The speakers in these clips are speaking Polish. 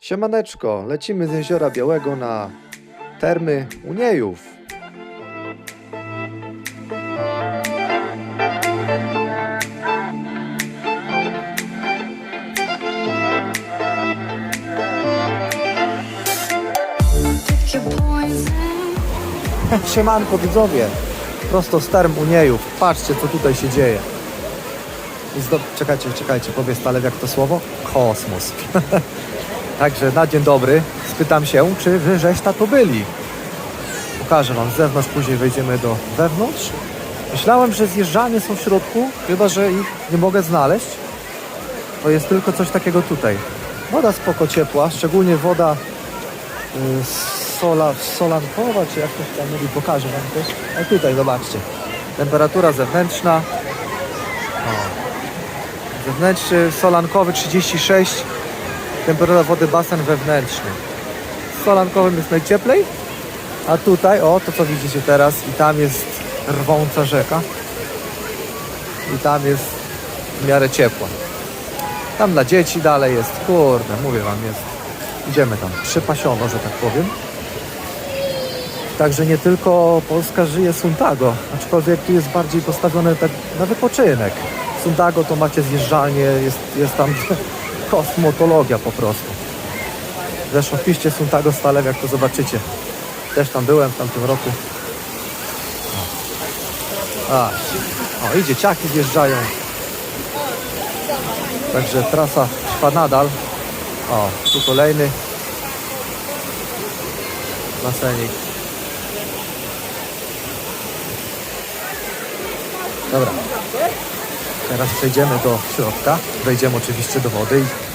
Siemaneczko, lecimy z Jeziora Białego na termy Uniejów. Siemanko widzowie, prosto z term Uniejów. Patrzcie co tutaj się dzieje. Zdo... Czekajcie, czekajcie, powiedz ale jak to słowo? Kosmos. Także na dzień dobry spytam się, czy wy żeś tu byli. Pokażę wam z zewnątrz, później wejdziemy do wewnątrz. Myślałem, że zjeżdżalnie są w środku, chyba że ich nie mogę znaleźć. To jest tylko coś takiego tutaj. Woda spoko ciepła, szczególnie woda y, sola, solankowa, czy jak to się tam mówi, pokażę wam też. A tutaj zobaczcie. Temperatura zewnętrzna. O. Zewnętrzny solankowy 36. Temperatura wody basen wewnętrzny. Z solankowym jest najcieplej. A tutaj, o to co widzicie teraz, i tam jest rwąca rzeka. I tam jest w miarę ciepła. Tam dla dzieci dalej jest, kurde, mówię wam, jest. Idziemy tam, przypasiono, że tak powiem. Także nie tylko Polska żyje Suntago, aczkolwiek tu jest bardziej postawione tak na wypoczynek. Suntago to macie zjeżdżalnie, jest, jest tam kosmotologia po prostu. Zresztą wpiszcie Suntago Stalew, jak to zobaczycie. Też tam byłem w tamtym roku. A, o i dzieciaki zjeżdżają. Także trasa trwa nadal. O, tu kolejny basenik. Dobra. Teraz przejdziemy do środka. Wejdziemy oczywiście do wody i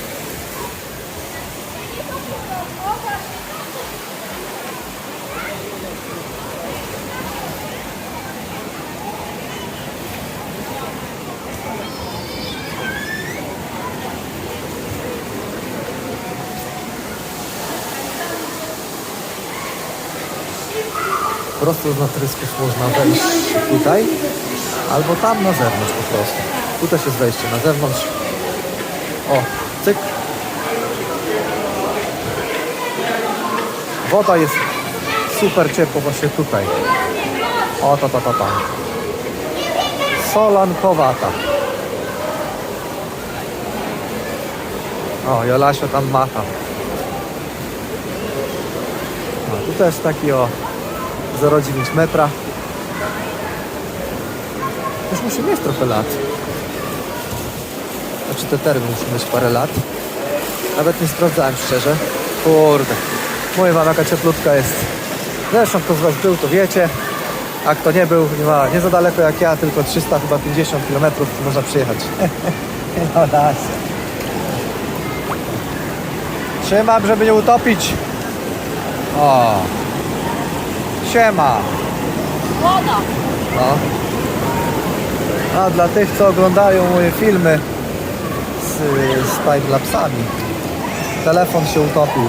prosto z natrysków można wejść tutaj albo tam na zewnątrz po prostu. Tu też jest wejście na zewnątrz. O, cyk. Woda jest super ciepła właśnie tutaj. O, ta, ta, ta, ta. Solankowata. O, Jolasia tam macha. A, tu też taki o 0,9 metra. Już musi mieć trochę lat. Znaczy te termy muszą mieć parę lat. Nawet nie sprawdzałem szczerze. Kurde. Mówię wam jaka cieplutka jest. Zresztą kto z was był to wiecie. A kto nie był, nie ma nie za daleko jak ja, tylko 300 chyba 50 km można przyjechać. no raz. Trzymam, żeby nie utopić. O. Siema. Woda. No. A dla tych, co oglądają moje filmy z, timelapsami, telefon się utopił.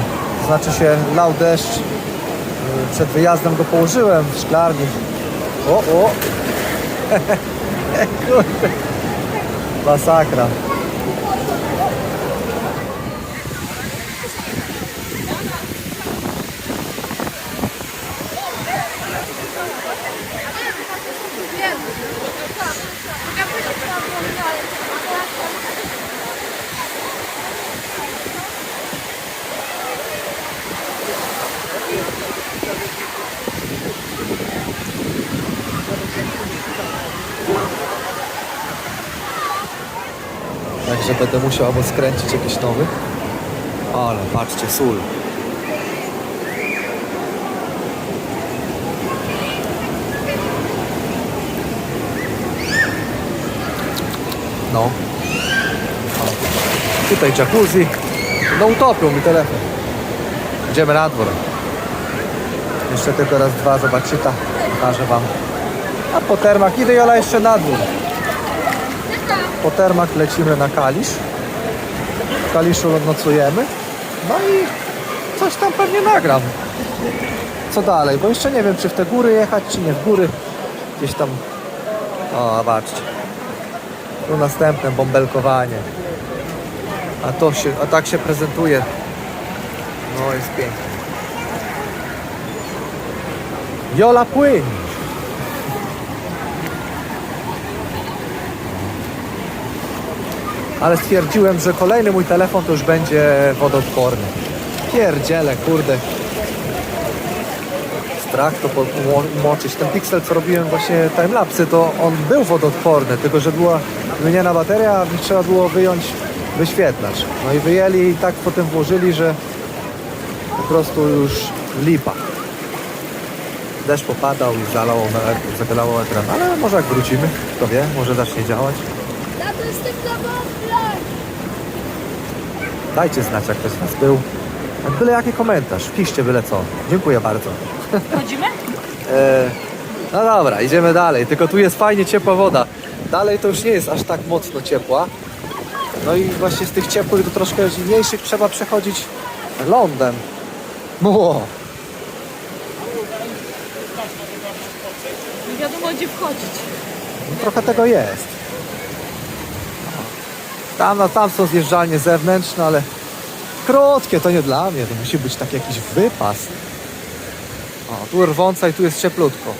Znaczy się lał deszcz. Yy, Przed wyjazdem go położyłem w szklarni. O, o! Masakra. Także będę musiał albo skręcić jakiś nowy. Ale patrzcie, sól. No. O. Tutaj jacuzzi. No utopił mi telefon. Idziemy na dwór. Jeszcze tylko raz, dwa, zobaczycie. Pokażę wam. A po termach idę Jola jeszcze na dwór. Po termach lecimy na Kalisz. W Kaliszu nocujemy. No i coś tam pewnie nagram. Co dalej? Bo jeszcze nie wiem, czy w te góry jechać, czy nie w góry. Gdzieś tam... O, zobaczcie. Tu następne bąbelkowanie. A, to się, a tak się prezentuje No jest pięknie. Jola płyń. Ale stwierdziłem, że kolejny mój telefon to już będzie wodoodporny. Pierdziele, kurde. Strach to umoczyć. Ten Pixel, co robiłem właśnie timelapsy, to on był wodoodporny, tylko że była wymieniana bateria, a trzeba było wyjąć wyświetlacz. No i wyjęli i tak potem włożyli, że po prostu już lipa. Deszcz popadał i zalało, ekran. Ale może jak wrócimy, kto wie, może zacznie działać. Dajcie znać, jak ktoś z Was był. Byle jaki komentarz, piszcie byle co. Dziękuję bardzo. Chodzimy? E, no dobra, idziemy dalej. Tylko tu jest fajnie ciepła woda. Dalej to już nie jest aż tak mocno ciepła. No i właśnie z tych ciepłych do troszkę zimniejszych trzeba przechodzić lądem. Ło. Nie wiadomo gdzie wchodzić. No, trochę tego jest. Tam, no, tam są zjeżdżalnie zewnętrzne, ale krótkie to nie dla mnie. To musi być taki jakiś wypas. O, tu rwąca i tu jest cieplutko.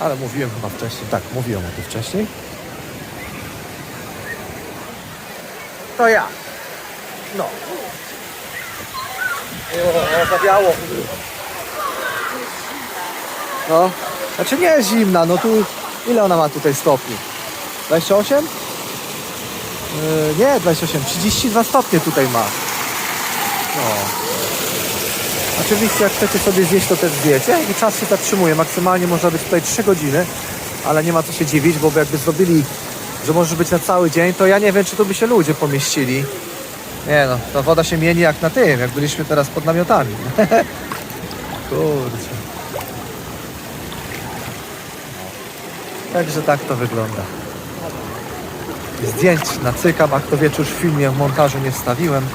Ale mówiłem chyba wcześniej. Tak, mówiłem o tym wcześniej. To ja. No. O, zawiało. No. Znaczy nie jest zimna, no tu ile ona ma tutaj stopni? 28? Yy, nie, 28, 32 stopnie tutaj ma. No. Oczywiście jak chcecie sobie zjeść, to też zjecie i czas się zatrzymuje. Maksymalnie można być tutaj 3 godziny, ale nie ma co się dziwić, bo jakby zrobili, że może być na cały dzień, to ja nie wiem, czy tu by się ludzie pomieścili. Nie no, ta woda się mieni jak na tym, jak byliśmy teraz pod namiotami. Kurczę. Także tak to wygląda. Zdjęć nacykam, a kto wie, czy już w filmie w montażu nie wstawiłem.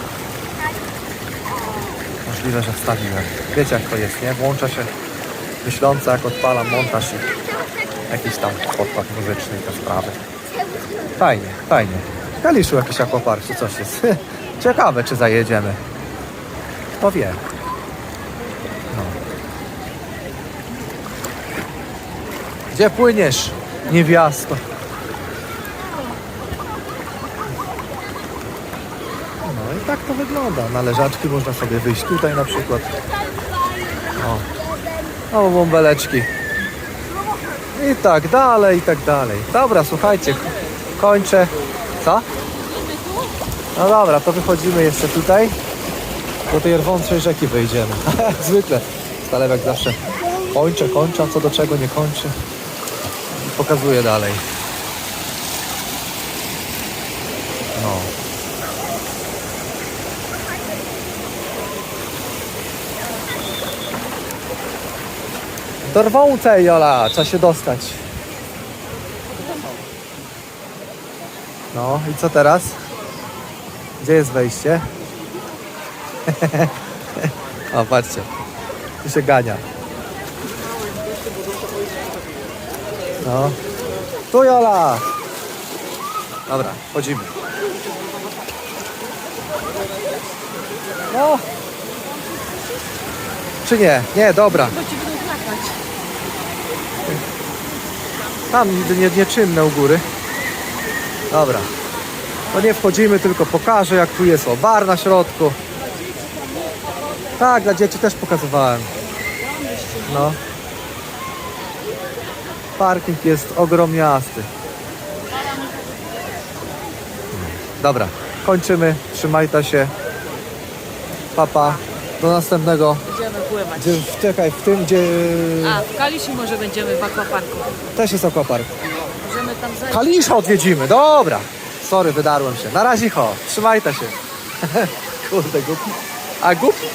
Możliwe, że wstawiłem. Wiecie jak to jest, nie? Włącza się myśląca, jak odpalam montaż i jakiś tam podkład muzyczny i te sprawy. Fajnie, fajnie. Kaliszu jakiś akwapark czy coś jest. Ciekawe, czy zajedziemy. Kto wie. No. Gdzie płyniesz, niewiasto? No i tak to wygląda. Na leżaczki można sobie wyjść tutaj na przykład. O, o bąbeleczki. I tak dalej, i tak dalej. Dobra, słuchajcie, kończę. Co? No dobra, to wychodzimy jeszcze tutaj. Do tej rwącej rzeki wyjdziemy. Zwykle. Stalewek zawsze kończę, kończę, a co do czego nie kończy. Pokazuję dalej. Do rwącej, Jola, trzeba się dostać. No i co teraz? Gdzie jest wejście? o, patrzcie. Tu się gania. No. Tu Jola! Dobra, chodzimy. No. Czy nie? Nie, dobra. Tam nie, nieczynne u góry. Dobra. No nie wchodzimy, tylko pokażę jak tu jest. O, bar na środku. Tak, dla dzieci też pokazywałem. No. Parking jest ogromniasty. Dobra, kończymy. Trzymajcie się. Papa. Do następnego. Będziemy pływać. Gdzie, czekaj, w tym, gdzie A, w Kaliszu może będziemy w akwaparku. też jest aquapark. Możemy tam zajść. Kalisza odwiedzimy, dobra. Sorry, wydarłem się. Na razie, ho. Trzymajcie się. Kurde, głupi. A głupi?